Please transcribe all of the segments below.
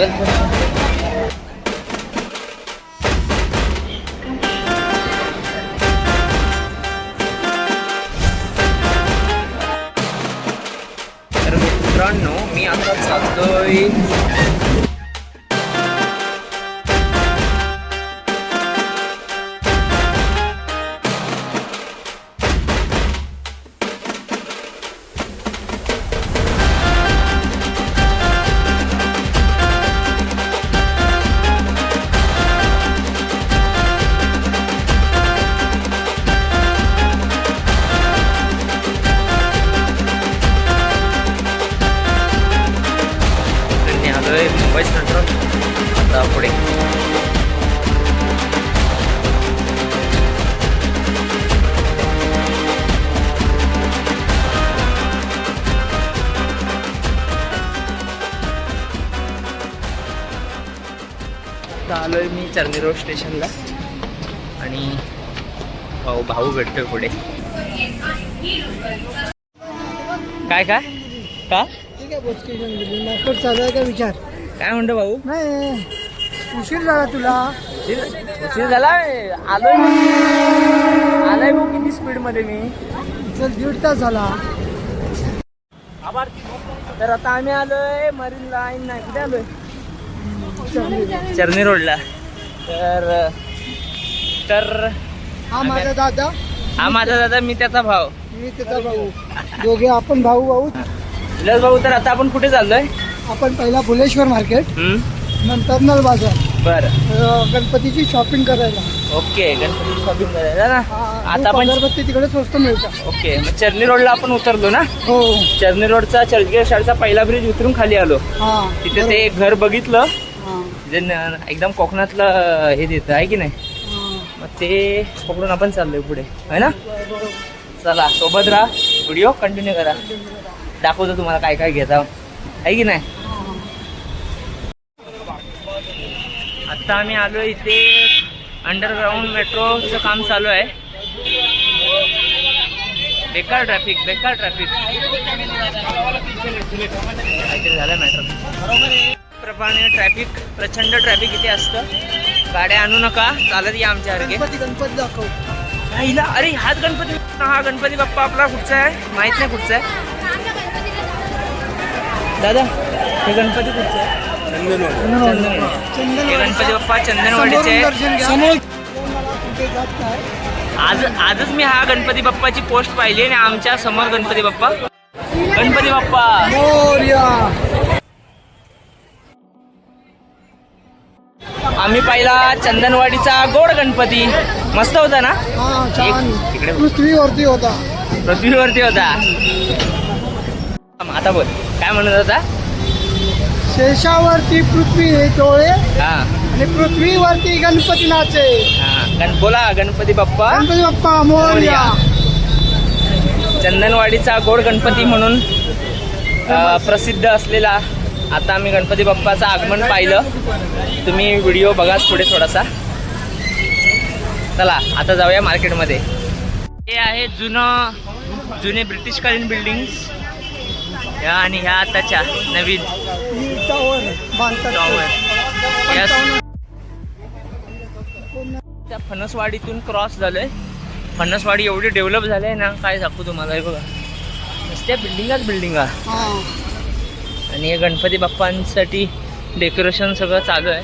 चल चल. तर मित्रांनो मी आता चालतोय आता आलोय मी चर्नी रोड स्टेशनला. आणि भाऊ भाऊ भेटतोय पुढे. काय काय? का? ठीक आहे चालू आहे का विचार काय म्हणतो भाऊ? नाही उशीर झाला तुला उशीर उशीर झाला? आलोय आलोय भाऊ किती स्पीडमध्ये मी? चल दीड तास झाला तर आता आम्ही आलोय मरीन लाईन नाही कुठे आलोय. चर्नी रोडला. तर तर हा माझा दादा. हा माझा दादा मी त्याचा भाव मी त्याचा भाऊ. दोघे आपण भाऊ भाऊ. विलास भाऊ तर आता आपण कुठे चाललोय? आपण पहिला फुलेश्वर मार्केट नंतर नल बाजार. बर. गणपतीची शॉपिंग करायला. ओके गणपती शॉपिंग करायला. ना. आता आपण अगरबत्ती तिकडे स्वस्त मिळतात. ओके मग चर्नी रोडला आपण उतरलो ना? हो. चर्नी रोडचा चर्चगेट शाळेचा पहिला ब्रिज उतरून खाली आलो. हा तिथे ते घर बघितलं. जे एकदम कोकणातलं हे देतं आहे की नाही. मग ते पकडून आपण चाललोय पुढे. है ना? चला सोबत राहा. व्हिडिओ कंटिन्यू करा. दाखवतो तुम्हाला काय काय घेता आहे की नाही? आता आम्ही आलो इथे अंडरग्राऊंड मेट्रोचं काम चालू आहे. बेकार ट्रॅफिक बेकार ट्रॅफिक काहीतरी झालं मॅटर प्रमाणे ट्रॅफिक प्रचंड ट्रॅफिक इथे असतं. गाड्या आणू नका चालत या आमच्यासारखे गणपती गणपती दाखव. हिला अरे हाच गणपती हा गणपती बाप्पा आपला कुठचा आहे? माहीत नाही कुठचा आहे. दादा हे गणपती कुठचं आहे. हे गणपती बाप्पा चंदनवाडीचे आहे. आज आजच मी हा गणपती बाप्पाची पोस्ट पाहिली आणि आमच्यासमोर गणपती बाप्पा. गणपती बाप्पा. आम्ही पाहिला चंदनवाडीचा गोड गणपती. मस्त होता ना? हा इकडे. पृथ्वीवरती होता. पृथ्वीवरती होता. आता बोल. काय म्हणत होता? शेषावरती पृथ्वी हे डोळे हा. आणि पृथ्वीवरती गणपती नाचे हा. गण बोला गणपती बाप्पा. गणपती बाप्पा मोरया. चंदनवाडीचा गोड गणपती म्हणून अ, प्रसिद्ध असलेला आता आम्ही गणपती बाप्पाचं आगमन पाहिलं. तुम्ही व्हिडिओ बघाच पुढे थोडासा. चला आता जाऊया मार्केटमध्ये. हे आहे जुनं जुने ब्रिटिशकालीन बिल्डिंग्स ह्या आणि ह्या आताच्या नवीन त्या फणसवाडीतून क्रॉस झालंय. फणसवाडी एवढी डेव्हलप झाली ना काय सांगू तुम्हाला हे बघा. नुसत्या बिल्डिंगाच बिल्डिंगा आणि हे गणपती बाप्पांसाठी डेकोरेशन सगळं चालू आहे.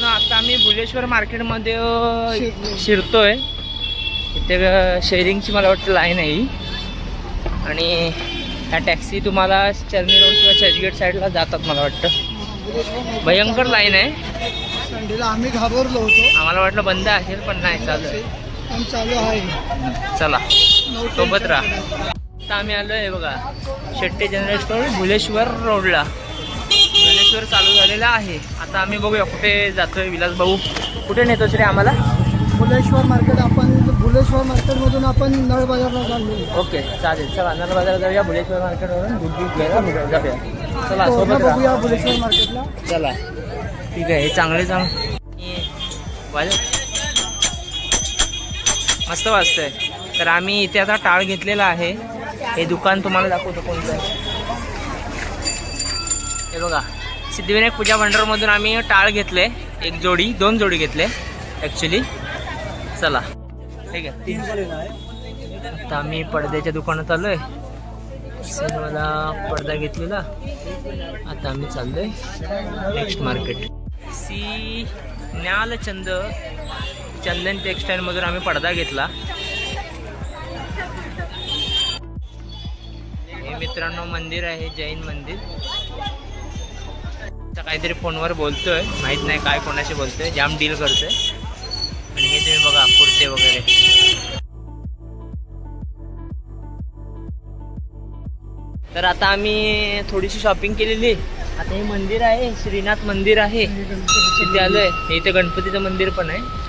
न आता आम्ही भुलेश्वर मार्केटमध्ये. शिरतोय. इथे शेअरिंगची मला वाटतं लाईन आहे आणि ह्या टॅक्सी तुम्हाला चर्नी रोड किंवा चर्चगेट साईडला जातात मला वाटतं. भयंकर लाईन आहे. संडेला आम्ही घाबरलो होतो. आम्हाला वाटलं बंद असेल पण नाही चालू आहे. चालू आहे. चला सोबत राहा. आता आम्ही आलो आहे बघा शेट्टे जनरल स्टोर भुलेश्वर रोडला. भुलेश्वर चालू झालेला आहे. आता आम्ही बघूया कुठे जातोय विलास भाऊ. कुठे नेतोस रे आम्हाला? भुलेश्वर मार्केट आपण भुलेश्वर मार्केटमधून आपण नळ बाजारला चाललो. ओके चालेल. चला अन्नाला बाजारात जाऊया. भुलेश्वर मार्केटवरून दूध दूध घ्यायला जाऊया. चला पूर्ण सोबत बघूया भुलेश्वर मार्केटला चला. ठीक आहे हे चांगले चांग मस्त वाजतंय. तर आम्ही इथे आता टाळ घेतलेला आहे. हे दुकान तुम्हाला दाखवतो कोणतं आहे. हे बघा सिद्धिविनायक पूजा भंडारमधून आम्ही टाळ घेतले एक जोडी दोन जोडी घेतले ॲक्च्युली चला. ठीक आहे. आता आम्ही पडद्याच्या दुकानात आलोय. मला पडदा घेतलेला. आता आम्ही चाललोय next market C Gyalchand Chandan टेक्सटाईलमधून आम्ही पडदा घेतला. मित्रांनो मंदिर आहे जैन मंदिर. आता काहीतरी फोनवर बोलतोय. माहीत नाही काय कोणाशी बोलतोय. जाम डील करतोय. आणि हे तुम्ही बघा कुर्ते वगैरे. तर आता आम्ही थोडीशी शॉपिंग केलेली. आता हे मंदिर आहे श्रीनाथ मंदिर आहे. तिथे आलोय इथे गणपतीचं मंदिर पण आहे.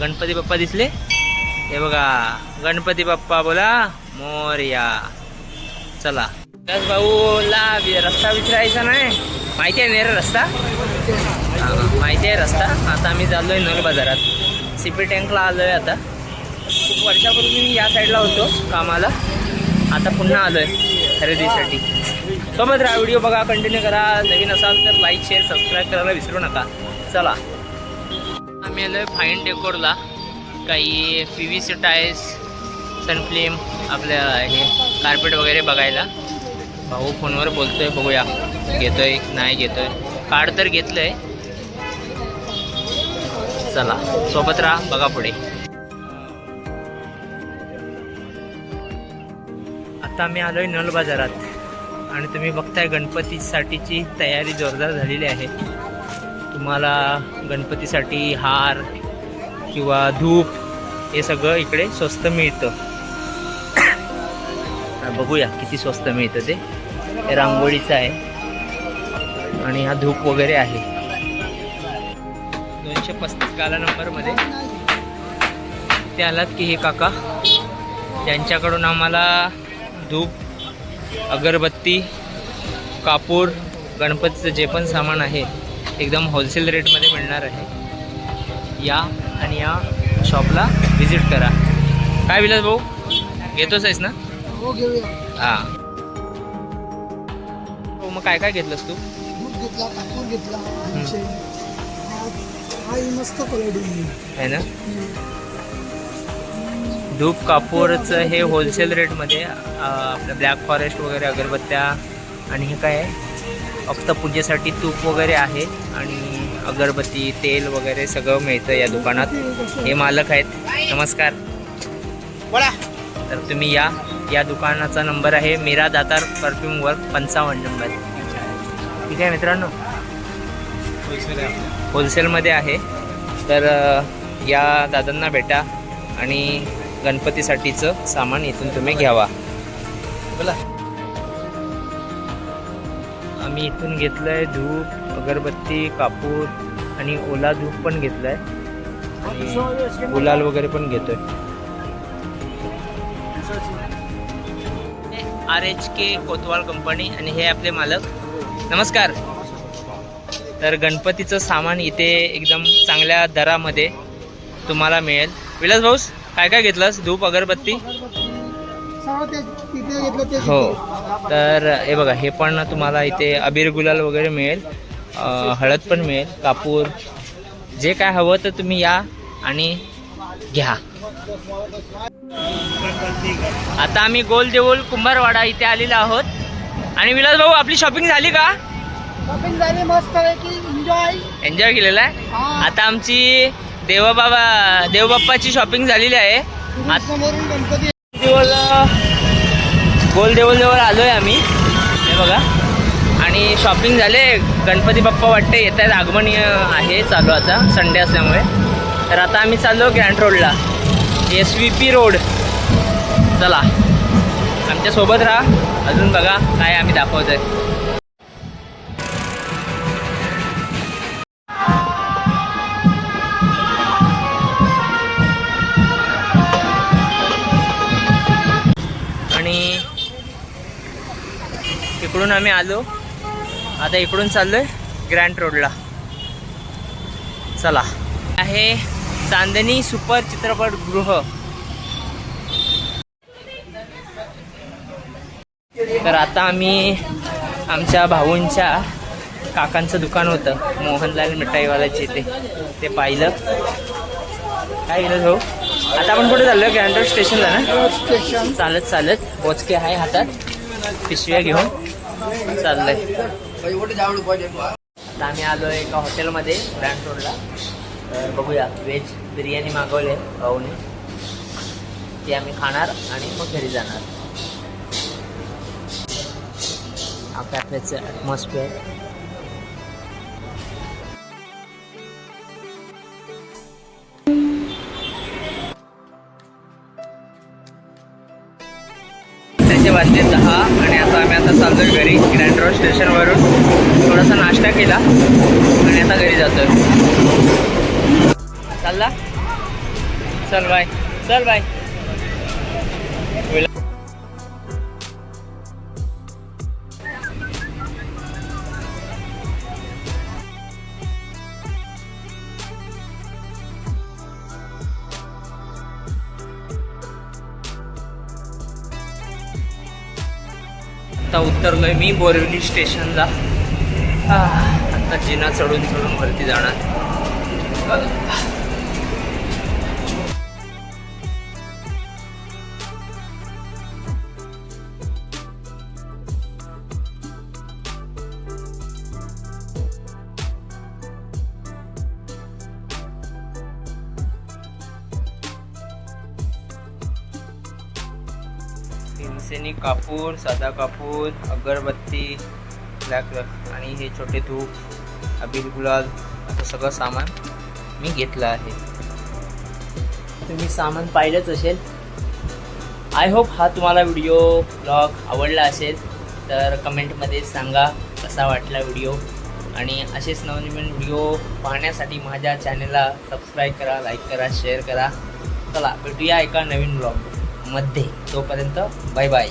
गणपती बाप्पा दिसले. हे बघा गणपती बाप्पा बोला मोर्या. चला. बस भाऊला वि- रस्ता विचारायचा नाही. माहिती आहे नेर रस्ता? माहिती आहे रस्ता. आता आम्ही चाललोय नल बाजारात. सिपी टँकला आलोय आता. खूप वर्षापूर्वी मी या साईडला होतो कामाला. आता पुन्हा आलोय खरेदीसाठी. सोबत राहा व्हिडिओ बघा कंटिन्यू करा. नवीन असाल तर लाईक शेअर सबस्क्राईब करायला विसरू नका. चला. आम्ही आलोय फाईन डेकोरला काही P V C tyres Sunflame आपल्या हे कार्पेट वगैरे बघायला. भाऊ फोनवर बोलतोय बघूया. घेतोय नाही घेतोय. कार्ड तर घेतलंय. चला सोबत राहा बघा पुढे. आता आम्ही आलोय नल बाजारात. आणि तुम्ही बघताय गणपतीसाठीची तयारी जोरदार झालेली आहे. तुम्हाला गणपतीसाठी हार किंवा धूप हे सगळं इकडे स्वस्त मिळतं. बघूया किती स्वस्त मिळतं ते. रांगोळीचं आहे. आणि हा धूप वगैरे आहे. दोनशे पस्तीस गाला नंबरमध्ये. ते आलात की हे काका. त्यांच्याकडून आम्हाला धूप अगरबत्ती कापूर गणपतीचं जे पण सामान आहे एकदम होलसेल रेटमध्ये मिळणार आहे. या आणि या शॉपला व्हिजिट करा. काय विलास भाऊ? घेतोच आहेस ना? हो घेऊया. हां. हो मग काय काय घेतलंस तू? दूध घेतला कापूर घेतला दोनशे. मस्त क्वालिटी आहे. ना? धूप कापूरचं हे होलसेल रेटमध्ये आपलं ब्लॅक फॉरेस्ट वगैरे अगरबत्त्या आणि हे काय आहे? फक्त पूजेसाठी तूप वगैरे आहे आणि अगरबत्ती तेल वगैरे सगळं मिळतं या दुकानात. हे मालक आहेत. नमस्कार. तर तुम्ही या. या दुकानाचा नंबर आहे मीरा दातार परफ्यूम वर्क पंचावन्न नंबर. ठीक आहे मित्रांनो? होलसेलमध्ये आहे. तर या दादांना भेटा आणि गणपतीसाठीचं सामान इथून तुम्ही घ्यावा. बोला. मी इथून घेतलं आहे धूप अगरबत्ती कापूर आणि ओला धूप पण घेतलाय. आणि गुलाल वगैरे पण घेतोय. R H K Kotwal company आणि हे आपले मालक. नमस्कार. तर गणपतीचं सामान इथे एकदम चांगल्या दरामध्ये तुम्हाला मिळेल. विलास भाऊस काय काय घेतलंस? धूप अगरबत्ती? हो. तर हे बघा हे पण तुम्हाला इथे अबीर गुलाल वगैरे मिळेल. हळद पण मिळेल कापूर. जे काय हवं तर तुम्ही या आणि घ्या. आता आम्ही गोल देऊळ कुंभारवाडा इथे आलेलो आहोत. आणि विलास भाऊ आपली शॉपिंग झाली का? शॉपिंग झाली मस्त एन्जॉय एन्जॉय केलेला आहे? आता आमची देवबाबा देवबाप्पाची शॉपिंग झालेली आहे. गणपती देवळ गोल देवळ जवळ आलोय आम्ही. हे बघा. आणि शॉपिंग झाले. गणपती बाप्पा वाटते येत आहेत. आगमन आहे चालू आता. संडे असल्यामुळे. तर आता आम्ही चाललो ग्रँड रोडला एस व्ही पी रोड चला. आमच्यासोबत राहा. अजून बघा काय आम्ही दाखवतोय. आहे इकडून आम्ही आलो. आता इकडून चाललोय ग्रँड रोडला चला. आहे चांदणी सुपर चित्रपट गृह. तर आता आम्ही आमच्या भाऊंच्या काकांचं दुकान होतं मोहनलाल मिठाईवाल्याचे ते ते पाहिलं. काय गेलं भाऊ? आता आपण कुठे चाललो कॅन्टर स्टेशनला ना? स्टेशन चालत चालत. बोचके आहे हातात. पिशव्या घेऊन. चाललंय. आता आम्ही आलो एका हॉटेलमध्ये ग्रँड रोडला तर बघूया व्हेज बिर्याणी मागवले भाऊने. ती आम्ही खाणार आणि मग घरी जाणार. हा कॅफेचं ॲटमॉस्फिअर त्याचे वाजले दहा आणि आता आम्ही आता चाललोय घरी. ग्रँड रोड स्टेशनवरून थोडासा नाश्ता केला आणि आता घरी जातोय. चालला? चल बाय. चल बाय. आता उतरलोय मी बोरिवली स्टेशनला. आह, आता जिना चढून चढून वरती जाणार. भीमसेनी कापूर साधा कापूर अगरबत्ती ब्लॅक आणि हे छोटे धूप अबील गुलाल असं सगळं सामान मी घेतलं आहे. तुम्ही सामान पाहिलंच असेल. आय होप हा तुम्हाला व्हिडिओ ब्लॉग आवडला असेल तर कमेंटमध्ये सांगा कसा वाटला व्हिडिओ आणि असेच नवनवीन व्हिडिओ पाहण्यासाठी माझ्या चॅनलला सबस्क्राईब करा लाईक करा शेअर करा. चला भेटूया एका नवीन ब्लॉग मध्ये. तोपर्यंत बाय बाय